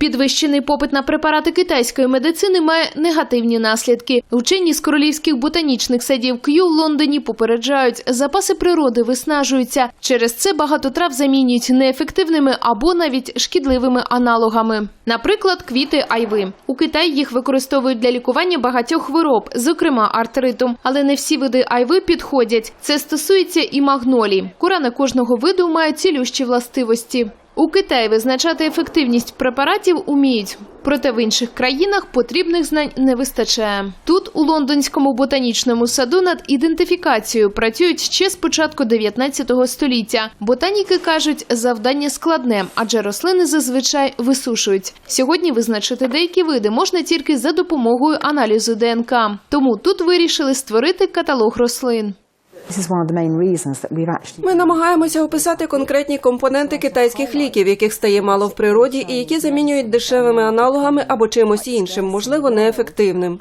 Підвищений попит на препарати китайської медицини має негативні наслідки. Учені з королівських ботанічних садів К'ю в Лондоні попереджають, запаси природи виснажуються. Через це багато трав замінюють неефективними або навіть шкідливими аналогами. Наприклад, квіти айви. У Китаї їх використовують для лікування багатьох хвороб, зокрема артриту. Але не всі види айви підходять. Це стосується і магнолій. Корени кожного виду мають цілющі властивості. У Китаї визначати ефективність препаратів уміють, проте в інших країнах потрібних знань не вистачає. Тут, у лондонському ботанічному саду, над ідентифікацією працюють ще з початку 19 століття. Ботаніки кажуть, завдання складне, адже рослини зазвичай висушують. Сьогодні визначити деякі види можна тільки за допомогою аналізу ДНК. Тому тут вирішили створити каталог рослин. This is one of the main reasons that we've actually Ми намагаємося описати конкретні компоненти китайських ліків, яких стає мало в природі, і які замінюють дешевими аналогами або чимось іншим, можливо, неефективним.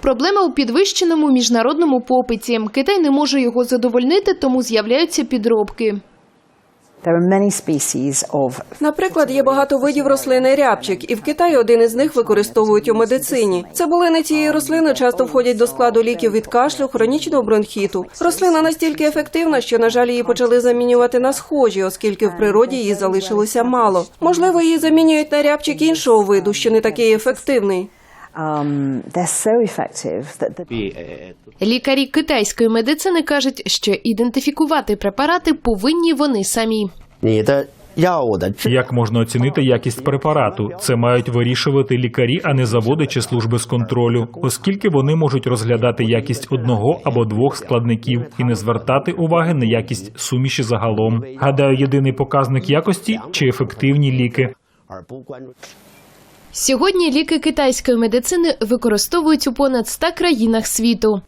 Проблема у підвищеному міжнародному попиті. Китай не може його задовольнити, тому з'являються підробки. Наприклад, є багато видів рослини рябчик, і в Китаї один із них використовують у медицині. Це були цієї рослини часто входять до складу ліків від кашлю, хронічного бронхіту. Рослина настільки ефективна, що на жаль її почали замінювати на схожі, оскільки в природі її залишилося мало. Можливо, її замінюють на рябчик іншого виду, що не такий ефективний. Лікарі китайської медицини кажуть, що ідентифікувати препарати повинні вони самі. Як можна оцінити якість препарату? Це мають вирішувати лікарі, а не заводи чи служби з контролю, оскільки вони можуть розглядати якість одного або двох складників і не звертати уваги на якість суміші загалом. Гадаю, єдиний показник якості чи ефективні ліки. Сьогодні ліки китайської медицини використовують у понад 100 країнах світу.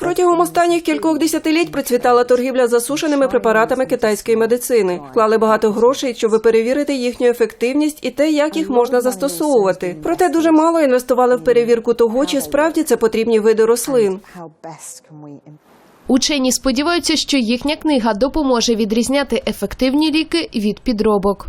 Протягом останніх кількох десятиліть процвітала торгівля засушеними препаратами китайської медицини. Вклали багато грошей, щоб перевірити їхню ефективність і те, як їх можна застосовувати. Проте дуже мало інвестували в перевірку того, чи справді це потрібні види рослин. Учені сподіваються, що їхня книга допоможе відрізняти ефективні ліки від підробок.